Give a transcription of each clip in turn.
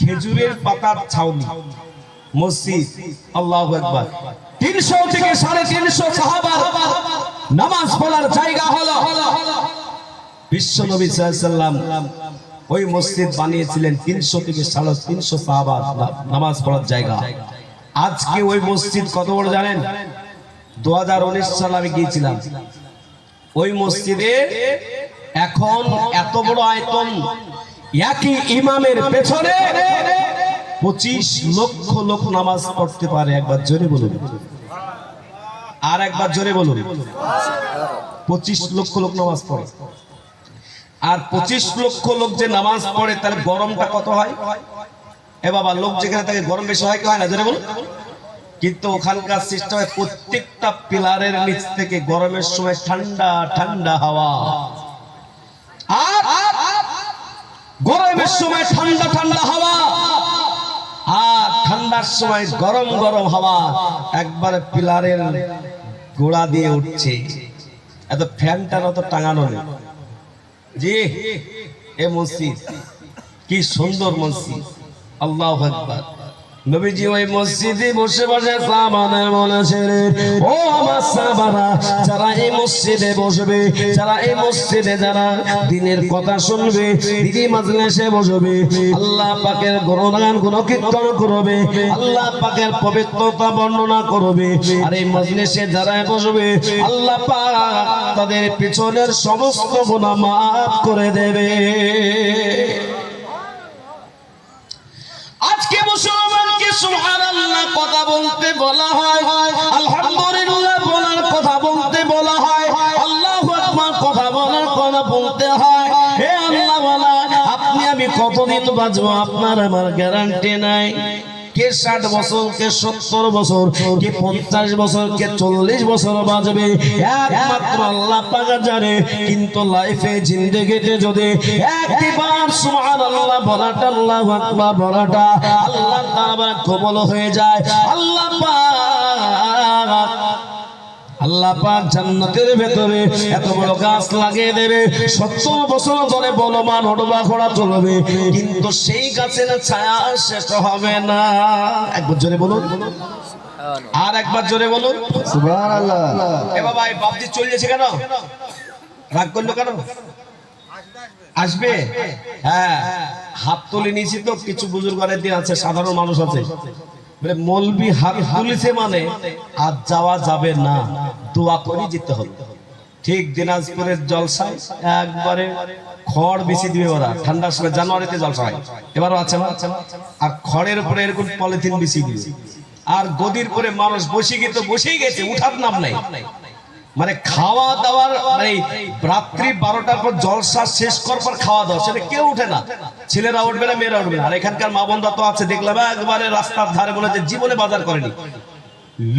খেজুরের পাতার ছাউনি। মসজিদ, আল্লাহ একবার তিনশো থেকে সাড়ে তিনশো নামাজ পড়ার জায়গা হলো বিশ্ব নবী সাল্লাম ওই মসজিদ বানিয়েছিলেন তিনশো থেকে সাড়ে তিনশো সাহাবার নামাজ পড়ার জায়গা। আজকে ওই মসজিদ কত বড় জানেন? দু হাজার উনিশ সালে আমি গিয়েছিলাম। ওই মসজিদে এখন এত বড় আয়তন একই ইমামের পেছনে পঁচিশ লক্ষ লোক নামাজ পড়তে পারে। একবার জোরে বলুন। আর একবার জোরে বলুন। পঁচিশ লক্ষ লোক নামাজ পড়ে। আর পঁচিশ লক্ষ লোক যে নামাজ পড়ে তাহলে গরমটা কত হয়? এ বাবা, লোক যেখানে থাকে, গরম বেশি হয় কি হয় না? জোরে বলুন। কিন্তু ওখানকার সিস্টেম প্রত্যেকটা পিলারের নিচ থেকে গরমের সময় ঠান্ডা ঠান্ডা হাওয়া আর সময় ঠান্ডা ঠান্ডা হাওয়া। আর ঠান্ডার সময় গরম গরম হাওয়া একবারে পিলারের গোড়া দিয়ে উঠছে। এত ফ্যানটার অত টাঙানো নেই। জি, এ মসজিদ, কি সুন্দর মসজিদ। আল্লাহ আকবার। নবীজি ওই মসজিদে বসে বসে সাবানে বলেছে ও আমার সাবানা, যারা এই মসজিদে বসবে, যারা এই মসজিদে যারা দিনের কথা শুনবে, দিদি মাজলিসে বসবে, আল্লাহ পাকের গুণগান গুণকীর্তন করবে, আল্লাহ পাকের পবিত্রতা বর্ণনা করবে, আর এই মজলিসে যারা বসবে, আল্লাহ পাক তাদের পিছনের সমস্ত গুনাহ মাফ করে দেবে আজকে মুসলমানকে সুবহানাল্লাহ, কথা বলতে বলা হয় আলহামদুলিল্লাহ বলার কথা বলতে বলা হয়। আল্লাহু আকবার, কথা বলার কথা বলতে হয়। হে আল্লাহ আপনি আমি কতদিন বাঁচবো আপনার আমার গ্যারান্টি নাই। কে ষাট বছর, কে সত্তর বছর, কে পঞ্চাশ বছর, কে চল্লিশ বছর বাঁচবে? একমাত্র আল্লাহ পাকা জানে। কিন্তু লাইফে, জিন্দগিতে যদি একবার সুবহান আল্লাহ বলাটা আল্লাহ বলাটা আল্লাহ তাআলা কবল হয়ে যায়, আল্লাহ পাক আল্লাহ পাক জান্নাতের ভেতরে এত বড় গাছ লাগিয়ে দেবে। সত্তর বছর ধরে বলমান হটবা খোড়া চলবে কিন্তু সেই গাছের ছায়া শেষ হবে না। একবার জোরে বলুন। আর একবার জোরে বলুন। সুবহানাল্লাহ। এ বাবা এই বাপজি চলে যাচ্ছে কেন? রাগ করল কেন? আসবে? হ্যাঁ হাত তুলে নিয়েছি তো কিছু বুজুর্গের দিন আছে সাধারণ মানুষ আছে। মলবি হাত তুলেছে মানে আর যাওয়া যাবে না। দোয়া করে যেতে হবে। ঠিক দিনাজপুরের জলসায় একবারে খড় বেশি দিবে ওরা। ঠান্ডার সময় জানুয়ারিতে জলসা হয়। এবারও আছে আর খড়ের উপরে এরকম পলিথিন বেশি দিবে। আর গদির পরে মানুষ বসে গিয়ে তো বসেই গেছে, উঠার নাম নাই। মানে খাওয়া দাওয়ার মানে রাত্রি বারোটার পর জলসা শেষ করার পর খাওয়া দাওয়া, সেটা কেউ উঠে না। ছেলেরা উঠবে না, মেয়েরা উঠবে না। আর এখানকার মা বোনরা তো আছে, দেখলাম একবারে রাস্তার ধারে বলে যে জীবনে বাজার করেনি।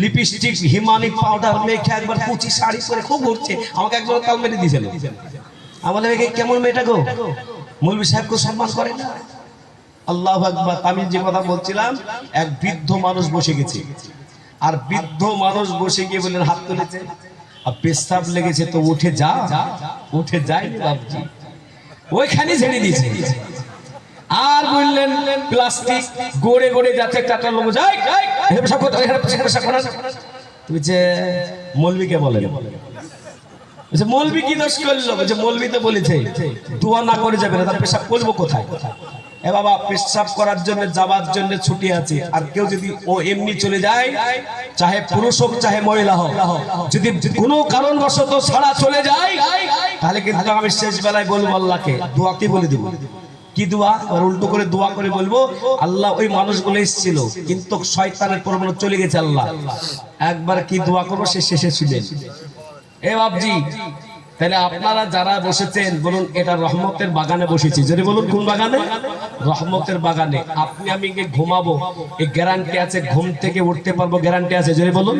লিপস্টিক হিমানি পাউডার মেখে একবার কুচি শাড়ি পরে খুব ঘুরছে আমাকে একজন কাল মেরে দিয়েছিল। আমাদের একে কেমন মেয়েটা গো? মৌলবী সাহেবকে সম্মান করে না? আল্লাহ আকবার, আমি যে কথা বলছিলাম, এক বৃদ্ধ মানুষ বসে গেছে। আর বৃদ্ধ মানুষ বসে গিয়ে বললেন, হাত তুলেছে। আর পেশাব লেগেছে, তো উঠে যা, উঠে যায়নি বাবজি ওইখানে ছেড়ে দিয়েছে। আর বললেন প্লাস্টিক গড়ে গড়ে একটা একটা লোক যায়। যে মৌলবীকে বলেন। মৌলবী কি দোষ করল? বলছে মৌলবী তো বলেছে, দোয়া না করে যাবে না, তার পেশাব করব কোথায়? এ বাবা, পেশাব করার জন্য যাবার জন্য ছুটি আছে। আর কেউ যদি ও এমনি চলে যায়, চাহে পুরুষ হোক, চাহে মহিলা হোক, যদি কোনো কারণবশত ছাড়া চলে যায়, তাহলে কিন্তু আমি শেষ বেলায় বলব আল্লাহকে, দোয়া কি বলে দিব? কি দোয়া? আর উল্টো করে দোয়া করে বলব, আল্লাহ ওই মানুষগুলো এসেছিল, কিন্তু শয়তানের প্রবণ চলে গেছে আল্লাহ। একবার কি দোয়া করব, সে শেষে ছিলেন এ বাবজি তাহলে আপনারা যারা বসেছেন, বলুন এটা রহমতের বাগানে বসেছি। যদি বলুন কোন বাগানে? রহমতের বাগানে। আপনি আমি ঘুমাবো। এই গ্যারান্টি আছে, ঘুম থেকে উঠতে পারব গ্যারান্টি আছে। যদি বলুন?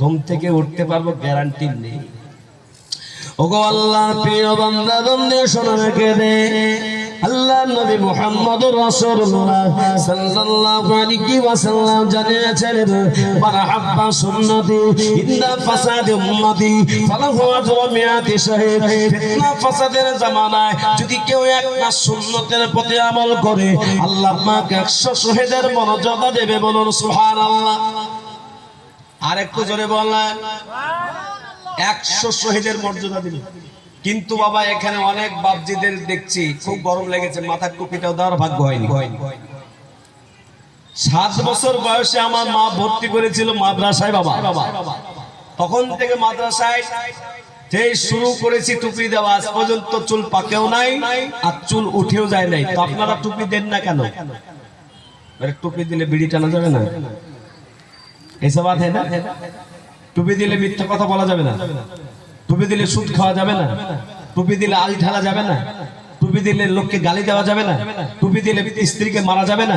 ঘুম থেকে উঠতে পারব গ্যারান্টি নেই। ওগো আল্লাহ, প্রিয় বান্দা বন্দে শোনা রেখে দে। যদি কেউ একটা সুন্নতের প্রতি আমল করে আল্লাহ পাক 100 শহীদের দেবে বলুন সুবহানাল্লাহ। আর একটু জোরে বলেন, একশো শহীদের মর্যাদা দিল কিন্তু বাবা, এখানে অনেক বাপজিদের দেখছি, খুব গরম লেগেছে, মাথার টুপিটাও দেওয়ার ভাগ্য হয়নি। সাত বছর বয়সে আমার মা ভর্তি করেছিল মাদ্রাসায়, বাবা। তখন থেকে মাদ্রাসায় যেই শুরু করেছি, টুপি দেওয়া, আজ পর্যন্ত চুল পাকেও নাই আর চুল উঠেও যায় নাই। তো আপনারা টুপি দেন না কেন? টুপি দিলে বিড়ি টানা যাবে না? এসব না? টুপি দিলে মিথ্যা কথা বলা যাবে না? টুপি দিলে সুদ খাওয়া যাবে না। টুপি দিলে আল ঢালা যাবে না। টুপি দিলে লোককে গালি দেওয়া যাবে না। টুপি দিলে স্ত্রীকে মারা যাবে না।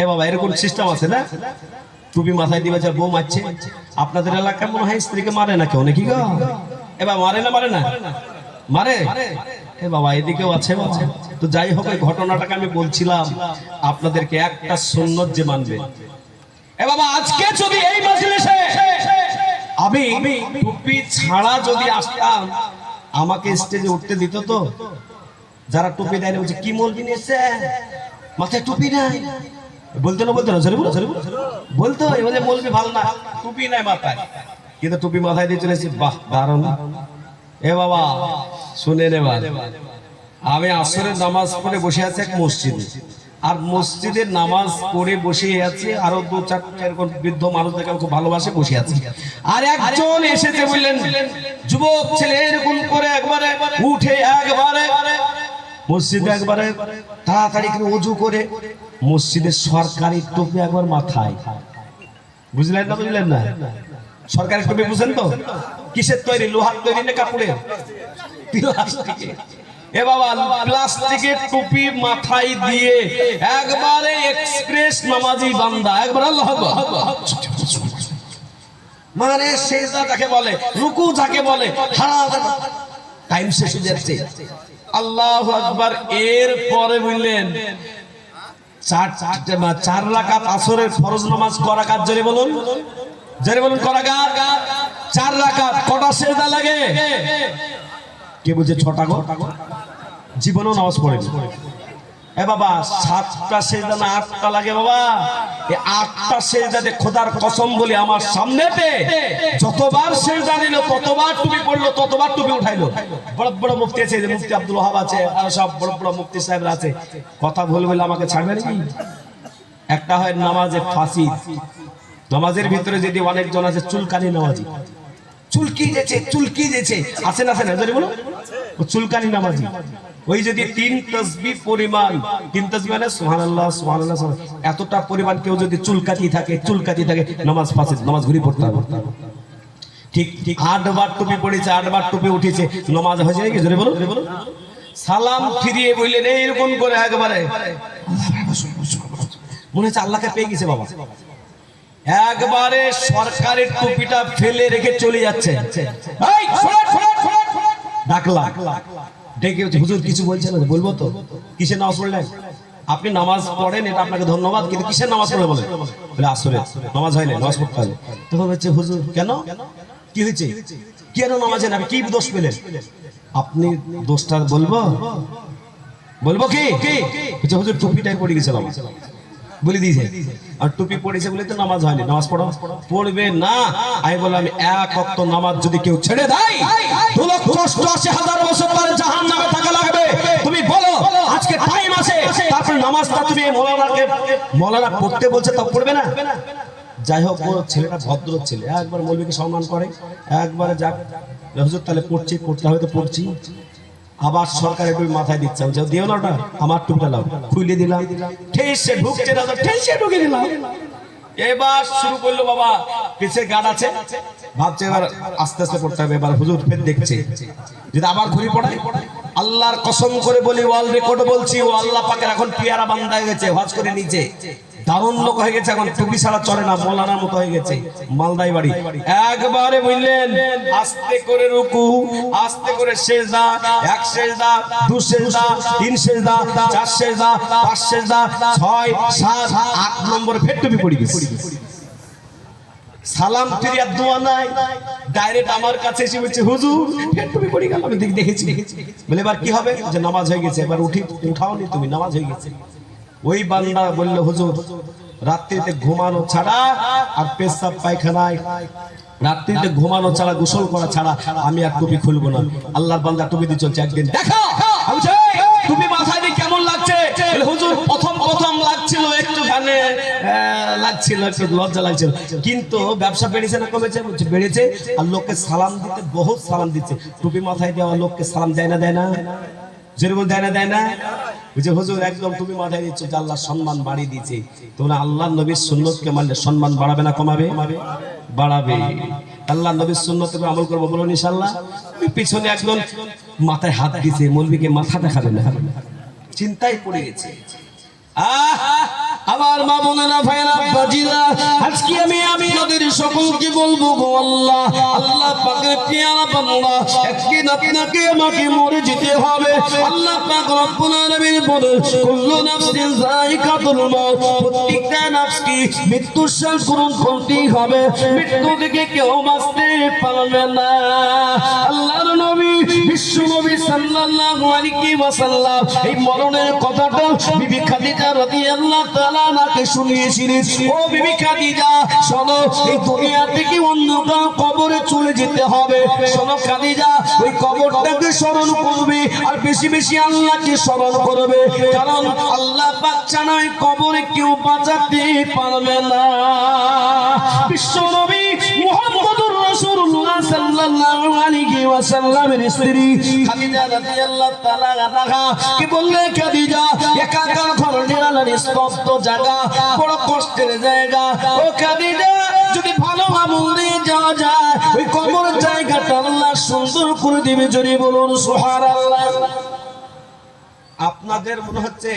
এ বাবা, এরকম সিস্টেম আছে না? টুপি মাথায় দিবে যা বউ মারছে। আপনাদের এলাকায় মনে হয় স্ত্রীকে মারে না কেউ নাকি গো? এবার মারে না মারে না? মারে? এ বাবা, এদিকেও আছে। তো যাই হোক, এই ঘটনাটাকে আমি বলছিলাম, আপনাদেরকে একটা সুন্নত যে মানবে। এ বাবা, আজকে যদি এই মজলিসে আমি টুপি ছাড়া যদি আসতাম, আমাকে স্টেজে উঠতে দিত তো। যারা টুপি দেয়নি বলছে, কি মলবি নিয়েছে মাথায় টুপি নাই? বলতো না বলতো না সরি বলো সরি বলো। বলতো এবারে মলবি ভালো না। টুপি নাই মাথায়। কিন্তু টুপি মাথায় দিয়ে চলেছি, বাহ, দারুণ। এ বাবা, শুনে নেবার আমি আসরের নামাজ পড়ে বসে আছি এক মসজিদে। আর মসজিদের নামাজ পড়ে বসে আছে, আরও দু চারটে এরকম বৃদ্ধ মানুষ দেখে খুব ভালোবাসে বসে আছে। আর একজন এসেছে বললেন, যুবক ছেলে, এরকম করে একবারে উঠে একবারে, মসজিদে একবারে তাড়াতাড়ি করে অজু করে মসজিদের সরকারি টুপি একবার মাথায়। বুঝলেন না বুঝলেন না? সরকারি টুপি বুঝেন তো? কিসের তৈরি? লোহার তৈরি না কাপড়ের? এ বাবা, প্লাস্টিকের টুপি মাথায় দিয়ে একবারে এক্সপ্রেস নামাজি বান্দা, একবার আল্লাহ মানে সেজদা যাকে বলে, রুকু যাকে বলে টাইম শেষ হয়ে যাচ্ছে। আল্লাহ আকবার, এর পরে বললেন, চার চার রাকাত আসরের ফরজ নামাজ করা কাজ জোরে বলুন। জোরে বলুন করা কাজ চার রাকাত। কটা সেজদা লাগে? কে বলছে? ছটা গো। জীবনেও নামাজ পড়ে এ বাবা, সাতটা সেজদা না আটটা লাগে বাবা। এই আটটা সেজদাতে খোদার কসম বলি আমার সামনেতে যতবার সেজদা নিল ততবার টুপি পড়ল, ততবার টুপি উঠাইলো। বড় বড় মুফতি আছে, যে মুফতি আব্দুল ওহাব আছে, আর সব বড় বড় মুফতি সাহেবরা আছে। কথা বলে বলে আমাকে ছাড়বে নাকি? একটা হয় নামাজে ফাঁসি। নামাজের ভিতরে যদি অনেকজন আছে, চুলকানি নামাজি। চুলকি যেছে চুলকি যেছে। আছে না আছে না? যদি বলো চুলকানি নামাজি। ওই যদি তিন তসবি পরিমাণ তিন তসবি মানে সুবহানাল্লাহ সুবহানাল্লাহ সুবহানাল্লাহ, এতটা পরিমাণ কেউ যদি চুলকাতি থাকে চুলকাতি থাকে নামাজ ফাঁসে নামাজ ঘুরি পড়তে হবে। ঠিক ঠিক। আটবার টুপি পড়েছে আটবার টুপি উঠেছে নামাজ হয়েছে নাকি? জোরে বলো বলো সালাম ফিরিয়ে বললেন এইরকম করে একবারে। মনে হচ্ছে আল্লাহকে পেয়ে গেছে বাবা। একবারে সরকারের টুপিটা ফেলে রেখে চলে যাচ্ছে। আপনি নামাজ পড়েন, এটা ধন্যবাদ কিসের নামাজ নামাজ হয় না কেন? কি দোষ আপনি দোষটা বলব? বলব কি? হুজুর, টুপিটাই পড়ে গেছিলাম। বলে দিয়েছে। আর টুপি পড়েছে বলে তো নামাজ হয়নি। নামাজ পড়ো। পড়বে না। আমি বললাম এক অক্ত নামাজ যদি কেউ ছেড়ে দেয়, দু লক্ষ অষ্টআশি হাজার বছর পরে জাহান নামে থাকা লাগবে। তুমি বলো, আজকে টাইম আছে। তারপরে নামাজটা তুমি মৌলানাকে, মৌলানা পড়তে বলছে তা পড়বে না? যাই হোক, ও ছেলেটা ভদ্র ছেলে। একবার মৌলবীকে সম্মান করে। একবারে যাক, হুজুর তাহলে পড়ছি, পড়তে হবে তো পড়ছি। আবার সরকার একটু মাথায় দিচ্ছে। বলছি, দিও না ওটা আমার টুকটা লাও খুলে দিলাম। ঠেসে ঢুকছে না ঠেসে ঢুকে দিলাম। এবার শুরু করল বাবা পিছে গান আছে। ভাবছে এবার আস্তে আস্তে পড়তে হবে। এবার হুজুর ফের দেখছে। যদি আবার ঘুরি পড়াই আল্লাহর কসম করে বলি ওয়াল রেকর্ড বলছি ও আল্লাহ পাকের এখন পিয়ারা বান্দা হয়ে গেছে হজ করে নিচে। দারুণ লোক হয়ে গেছে এখন। টুপি ছাড়া চলে না, মৌলানার মতো হয়ে গেছে। মালদাই বাড়ি। একবারে বুঝলেন, আস্তে করে রুকু, আস্তে করে সেজদা, এক সেজদা, দু সেজদা, তিন সেজদা, চার সেজদা, পাঁচ সেজদা, ছয়, সাত, আট নম্বর ফের টুপি পড়ে গেছে। সালাম ফিরিয়া দোয়া নাই। ডাইরেক্ট আমার কাছে এসে বলছে, হুজুর, ফের টুপি পড়ে গেল। আমি দেখেছি। বলে, এবার কি হবে? যে নামাজ হয়ে গেছে, এবার উঠি, উঠাওনি তুমি, নামাজ হয়ে গেছে। ওই বান্দা বলল হুজুর রাত্রিতে ঘুমানো ছাড়া আর পেশাব পায়খানায় রাত্রিতে ঘুমানো ছাড়া গোসল করা ছাড়া আমি আর টুপি খুলবো না। আল্লাহর বান্দা টুপি দিয়ে চলছে একদিন। দেখো! আমি বলছি, "এই, টুপি মাথায় দিয়ে কেমন লাগছে? হুজুর প্রথম প্রথম লাগছিল একটু গানে লাগছিল একটু লজ্জা লাগছিল। কিন্তু ব্যবসা বেড়েছে না কমেছে? বেড়েছে। আর লোককে সালাম দিতে বহুত সালাম দিচ্ছে। টুপি মাথায় দেওয়া লোককে সালাম দেয় না দেয় না? যেরকম দেয় না দেয় না? যে হুজুর, একদম তুমি মাথায় দিচ্ছ যে আল্লাহ সম্মান বাড়িয়ে দিয়েছে। তোমরা আল্লাহ নবীর সুন্নতকে মানলে সম্মান বাড়াবে না কমাবে? বাড়াবে। আল্লাহ নবীর সুন্নতে আমল করব বলুন ইনশাল্লাহ পিছনে একজন মাথায় হাত দিছে, মৌলবীকে মাথা দেখাবে না। চিন্তায় পড়ে গেছে। আহ! আমার মা বোনেরা ভাইরা বাজিরা আজকে আমি আমি আপনাদের সকলকে বলব গো আল্লাহ আল্লাহ পাকের পেয়ারা বান্দা, একদিন আপনাকে আমাকে মরে যেতে হবে। আল্লাহ পাক রব্বুল আলামিন বলে কুল্লু নাফসিন যায়িকাতুল মাউত, প্রত্যেকটা নাফসকে মৃত্যুর স্বাদ গ্রহণ করতেই হবে। মৃত্যু থেকে কেউ বাঁচতে পারবে না। আল্লাহর নবী, বিশ্ব নবী সাল্লাল্লাহু আলাইহি ওয়াসাল্লাম, এই মরণের কথাটা বিবি খাদিজা রাদিয়াল্লাহু তাআলা শুনিয়েছিলেন। ও বিবি খাদিজা, শোনো, এই দুনিয়া থেকে অন্ধকার কবরে চলে যেতে হবে? শোনো খাদিজা, ওই কবরটাকে স্মরণ করবে আর বেশি বেশি আল্লাহকে স্মরণ করবে। কারণ আল্লাহ ছাড়া ওই কবরে কেউ বাঁচাতে পারবে না। বিশ্ব নবী মুহাম্মদুর রাসূলুল্লাহ সাল্লাল্লাহু আলাইহি ওয়াসাল্লামের স্ত্রী খাদিজা রাদিয়াল্লাহু তাআলা কি বললে, খাদিজা ঘর নিরালার জায়গা, বড় কষ্টের জায়গা। ও খাদিজা, যদি ভালো আমল দিয়ে যাওয়া যায়, ওই কবর জায়গাটা আল্লাহ সুন্দর করে দিবে যদি বলুন, সুবহানাল্লাহ। আপনাদের মনে হচ্ছে,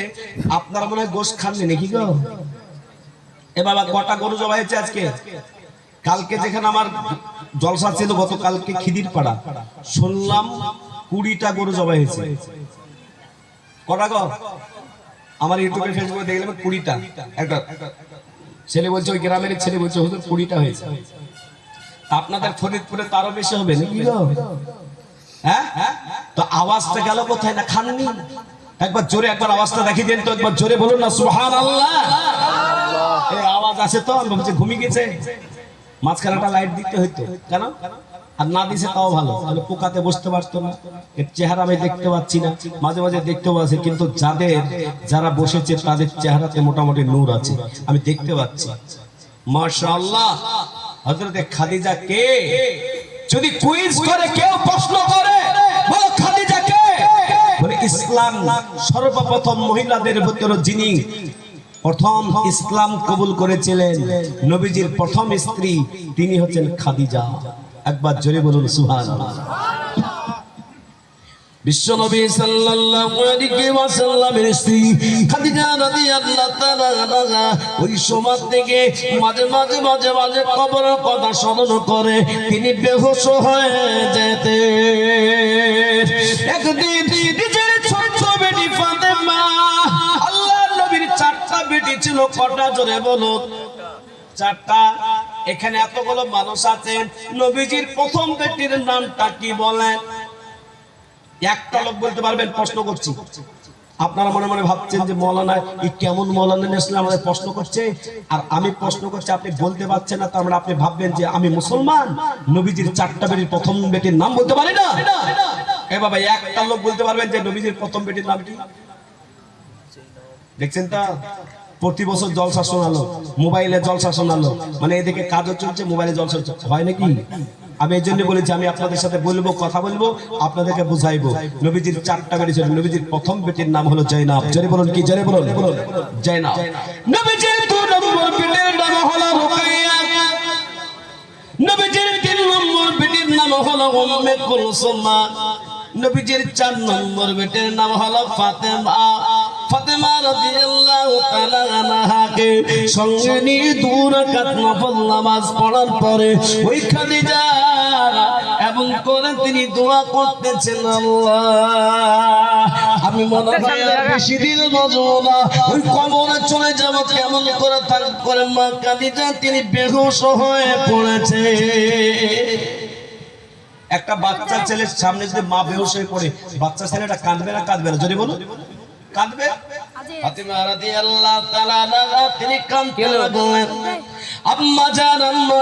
আপনারা মনে হয় গোশ খাননি নাকি গো? এ বাবা, কটা গরু জবা হয়েছে আজকে? কালকে যেখানে আমার জলসা ছিল গতকালকে খিদির পাড়া শুনলাম কুড়িটা গরু জবাই হয়েছে। কটা গো? আমার ইউটিউবে, ফেসবুকে দেখলাম কুড়িটা। একটা। ছেলে বলছে, ওই গ্রামের ছেলে বলছে, হুজুর, কুড়িটা হয়েছে। আপনাদের ফরিদপুরে তারও বেশি হবে নাকি গো? হ্যাঁ? তো আওয়াজটা গেল কোথায় না খাননি? একবার জোরে একবার আওয়াজটা দেখিয়ে দেন তো, একবার জোরে বলুন না সুহান আল্লাহ আওয়াজ আছে তো? আমি ভাবছি ঘুমিয়ে গেছে। মাঝখানেটা লাইট দিতে হইতো। কেন? আর না দিছে তাও ভালো। তাহলে পোকাতে বসতে পারতো না। এর চেহারা আমি দেখতে পাচ্ছি না। মাঝে মাঝে দেখতে পাচ্ছি কিন্তু যাদের যারা বসেছে, তাদের চেহারাতে মোটামুটি নূর আছে। আমি দেখতে পাচ্ছি। মাশাআল্লাহ। হযরতে খাদিজা কে? যদি কুইজ করে, কেউ প্রশ্ন করে, বলো খাদিজা কে? বলে, ইসলাম সর্বপ্রথম মহিলাদের ভিতরে যিনি প্রথম ইসলাম কবুল করেছিলেন নবীজির প্রথম স্ত্রী, তিনি হচ্ছেন খাদিজা। একবার জোরে বলুন সুহান মাঝে মাঝে মাঝে মাঝে কথা করে, তিনি একদিন বেটি ছিল কটা জোরে বলো? চারটা। এখানে এতগুলো মানুষ আছেন নবীজির প্রথম বেটির নামটা কি বলেন? একটা লোক বলতে পারবেন, প্রশ্ন করছি। আপনারা মনে মনে ভাবছেন যে মৌলানা এই কেমন মৌলানা নেসলে আমাদের প্রশ্ন করছে? আর আমি প্রশ্ন করছি, আপনি বলতে পারছেন না তার মানে আপনি ভাববেন যে আমি মুসলমান। নবীজির চারটা বেটির প্রথম বেটির নাম বলতে পারি না? এ বাবা, একটা লোক বলতে পারবেন যে নবীজির প্রথম বেটির নাম কি? দেখছেন তা? প্রতি বছর জল জলসা শোনালো মোবাইলে জলসা শোনালো মানে এদিকে কাজও চলছে, মোবাইলে জলসা হয় নাকি? আমি এই জন্য বলেছি, আমি আপনাদের সাথে বলব, কথা বলব, আপনাদেরকে বুঝাইবো। নবীজির চারটা বেটি ছিল। নবীজির প্রথম বেটির নাম হলো জয়নাব। জরে বলুন কি? জরে বলুন বলুন। জয়নাব। নবীজির দু নম্বর বেটির নাম হলো রুকাইয়া। নবীজির তিন নম্বর বেটির নাম হলো উম্মে কুলসুম। নবীজির চার নম্বর বেটির নাম হলো ফাতেমা। ফাতেমা ফাতেমা রাদিয়াল্লাহু তাআলা আনহাকে সঙ্গে নিয়ে রাকাত নফল নামাজ পড়ার পরে ওই খাদিজা এবং করে তিনি দোয়া করতেছেন আল্লাহ। আমি মনে হয় বেশি দিন বাঁচবো না। ওই কবরে চলে যাব কেমন করে থাক করে মা খাদিজা তিনি বেহুশ হয়ে পড়েছে। একটা বাচ্চা ছেলের সামনে যদি মা বেহুশ হয়ে পড়ে বাচ্চা ছেলেটা কাঁদবে না কাঁদবে না? যদি বলো। কাঁদবে? ফাতিমা রাদিয়াল্লাহু তাআলা তিনি কাঁদতে লাগলেন। আম্মা জান আম্মা